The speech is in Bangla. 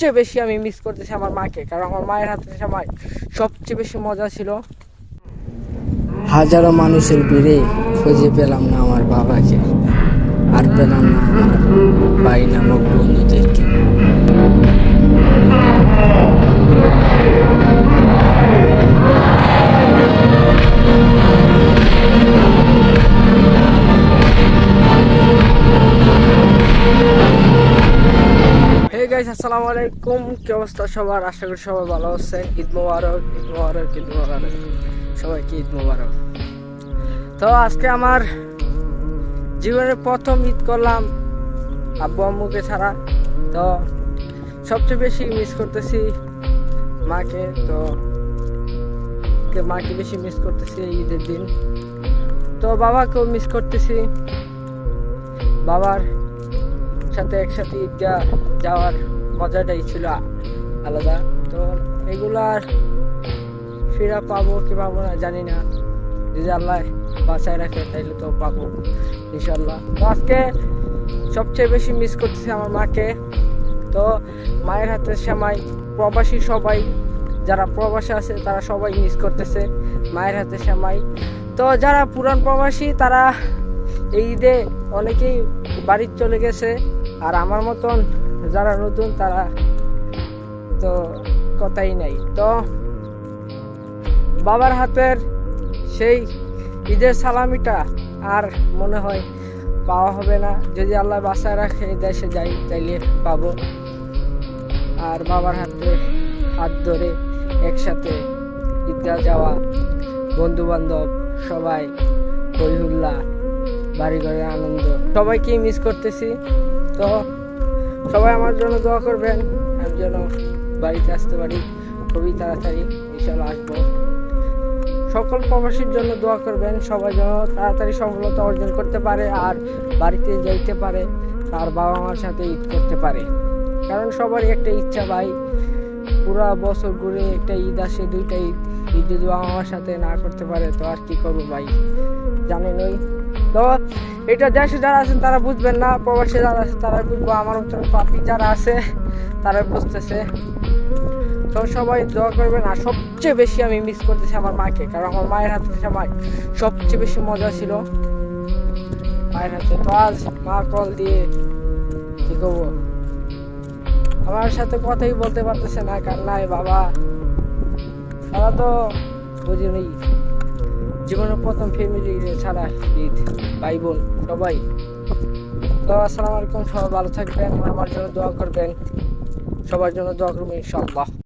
সবচেয়ে বেশি আমি মিস করতেছি আমার মাকে, কারণ আমার মায়ের হাতে সময় সবচেয়ে বেশি মজা ছিল। হাজারো মানুষের ভিড়ে খুঁজে পেলাম না আমার বাবাকে, আর পেলাম না আমার ভাই নামক বন্ধুদেরকে। গাইস আসসালামু আলাইকুম। কি অবস্থা সবার? আশা করি সবাই ভালো আছেন। ঈদ মোবারক ঈদ মোবারক ঈদ মোবারক। সবাইকে ঈদ মোবারক। তো আজকে আমার জীবনের প্রথম ঈদ করলাম আব্বু আম্মুকে ছাড়া। তো সবচেয়ে বেশি মিস করতেছি মাকে। তো মাকে বেশি মিস করতেছি ঈদের দিন। তো বাবাকেও মিস করতেছি। বাবার সাথে একসাথে ঈদগাহ যাওয়ার মজাটাই ছিল আলাদা। তো এগুলার ফিরা পাবো কি পাবো না জানি না। যদি আল্লাহ বাঁচায় রাখে তাইলে তো পাবো ইনশাল্লাহ তো আজকে সবচেয়ে বেশি মিস করতেছি আমার মাকে। তো মায়ের হাতে সেমাই, প্রবাসী সবাই, যারা প্রবাসী আছে তারা সবাই মিস করতেছে মায়ের হাতে সেমাই। তো যারা পুরান প্রবাসী তারা এই ঈদে অনেকেই বাড়ির চলে গেছে। আর আমার মতন যারা নতুন, তারা তো কথাই নাই। তো বাবার হাতের সেই ঈদের সালামিটা আর মনে হয় পাওয়া হবে না। যদি আল্লাহ বাসায় রাখে দেশে যাই, তাইলে পাবো। আর বাবার হাতে হাত ধরে একসাথে ঈদগাহ যাওয়া বন্ধু বান্ধব সবাই হইহুল্লা বাড়ি ঘরের আনন্দ। সবাইকেই মিস করতেছি। তো সবাই আমার জন্য দোয়া করবেন। আমি যেন বাড়িতে আসতে পারি। খুবই তাড়াতাড়ি ইনশাল্লাহ আসব। সকল প্রবাসীর জন্য দোয়া করবেন। সবাই যেন তাড়াতাড়ি সফলতা অর্জন করতে পারে আর বাড়িতে যাইতে পারে। তার বাবা মার সাথে ঈদ করতে পারে। কারণ সবারই একটা ইচ্ছা ভাই। পুরা বছর ঘুরে একটা ঈদ আসে, দুইটা ঈদ। ঈদ যদি বাবা মার সাথে না করতে পারে, তো আর কি করব ভাই? জানেনই? তো এটা দেশে যারা আছেন তারা বুঝবেন না, প্রবাসী যারা আছে তারা বুঝব, আমার মতন পাপি যারা আছে তারা বুঝতেছে। তো সবাই দোয়া করবেন, আর সবচেয়ে বেশি আমি মিস করতেছি আমার মাকে, কারণ আমার মায়ের হাতে সময় সবচেয়ে বেশি মজা ছিল। মায়ের হাতে তো আজ মা কল দিয়ে কি করব? আমার সাথে কথাই বলতে পারতেছে না, কার নাই বাবা? তারা তো বুঝিনি জীবনের প্রথম ফ্যামিলি ছাড়া ঈদ, ভাই বোন, সবাই। তো আসসালামু আলাইকুম, সবাই ভালো থাকবেন, আমার জন্য দোয়া করবেন। সবার জন্য দোয়া করবেন, ইনশাআল্লাহ।